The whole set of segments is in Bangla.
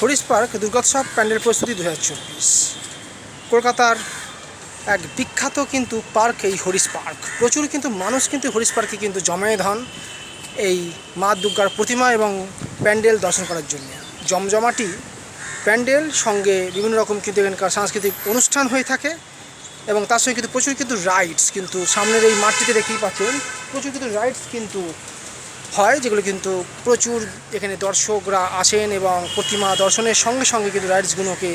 হরিশ পার্ক দুর্গোৎসব প্যান্ডেল প্রস্তুতি দু হাজার চব্বিশ। কলকাতার এক বিখ্যাত কিন্তু পার্ক এই হরিশ পার্ক। প্রচুর কিন্তু মানুষ কিন্তু হরিশ পার্কে কিন্তু জমায়েত হন এই মা দুর্গার প্রতিমা এবং প্যান্ডেল দর্শন করার জন্য। জমজমাটি প্যান্ডেল সঙ্গে বিভিন্ন রকম কিন্তু এখানকার সাংস্কৃতিক অনুষ্ঠান হয়ে থাকে এবং তার সঙ্গে কিন্তু প্রচুর কিন্তু রাইডস কিন্তু সামনের এই মাঠটিতে দেখতেই পাচ্ছেন, প্রচুর কিন্তু রাইডস কিন্তু হয়, যেগুলো কিন্তু প্রচুর এখানে দর্শকরা আসেন এবং প্রতিমা দর্শনের সঙ্গে সঙ্গে কিন্তু রাইডসগুলোকে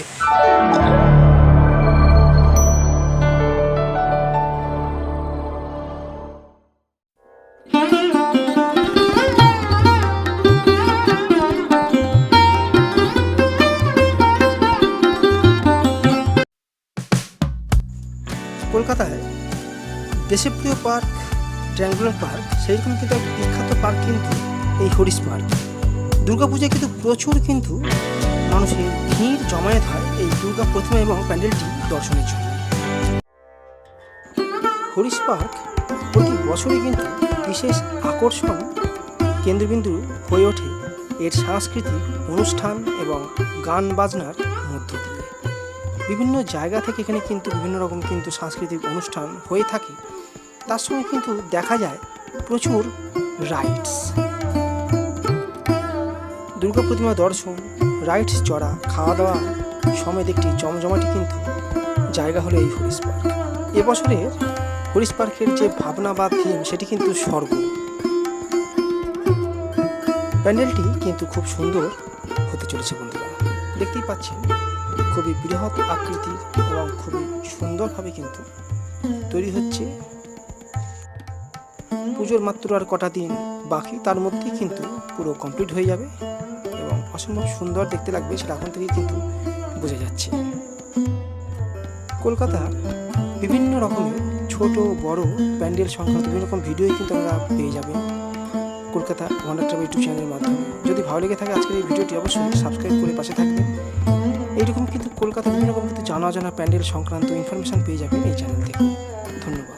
কলকাতায় দেশপ্রিয় পার্ক ট্র্যাঙ্গুলার পার্ক সেইরকম কিন্তু এক বিখ্যাত পার্ক কিন্তু এই হরিশ পার্ক দুর্গাপূজায় কিন্তু প্রচুর কিন্তু মানুষের ভিড় জমায়েত হয় এই দুর্গা প্রতিমা এবং প্যান্ডেলটি দর্শনের জন্য। হরিশ পার্ক প্রতি বছরই কিন্তু বিশেষ আকর্ষণ কেন্দ্রবিন্দু হয়ে ওঠে এর সাংস্কৃতিক অনুষ্ঠান এবং গান বাজনার মধ্য দিয়ে। বিভিন্ন জায়গা থেকে এখানে কিন্তু বিভিন্ন রকম কিন্তু সাংস্কৃতিক অনুষ্ঠান হয়ে থাকে তার সঙ্গে কিন্তু দেখা যায় প্রচুর রাইডস দুর্গা প্রতিমা দর্শন রাইডস চড়া, খাওয়া দাওয়া সমেত একটি জমজমাটি কিন্তু জায়গা হলো এই হরিশ পার্ক। এবছরের হরিশ পার্কের যে ভাবনা বা থিম সেটি কিন্তু স্বর্গ। প্যান্ডেলটি কিন্তু খুব সুন্দর হতে চলেছে বন্ধুরা। দেখতেই পাচ্ছেন, খুবই বৃহৎ আকৃতির এবং খুবই সুন্দরভাবে কিন্তু তৈরি হচ্ছে পুজোর মাত্র আর কটা দিন বাকি, তার মধ্যেই কিন্তু পুরো কমপ্লিট হয়ে যাবে এবং অসম্ভব সুন্দর দেখতে লাগবে সেটা এখন থেকেই কিন্তু বোঝা যাচ্ছে। কলকাতার বিভিন্ন রকমের ছোট, বড় প্যান্ডেল সংক্রান্ত বিভিন্ন রকম ভিডিওই কিন্তু আমরা পেয়ে যাবেন কলকাতা ওয়ান্ডার ট্রাভেল ইউটিউব চ্যানেলের মাধ্যমে। যদি ভালো লেগে থাকে আজকের এই ভিডিওটি, অবশ্যই সাবস্ক্রাইব করে পাশে থাকবেন। এইরকম কিন্তু কলকাতা বিভিন্ন রকম কিন্তু জানা অজানা প্যান্ডেল সংক্রান্ত ইনফরমেশন পেয়ে যাবেন এই চ্যানেল থেকে। ধন্যবাদ।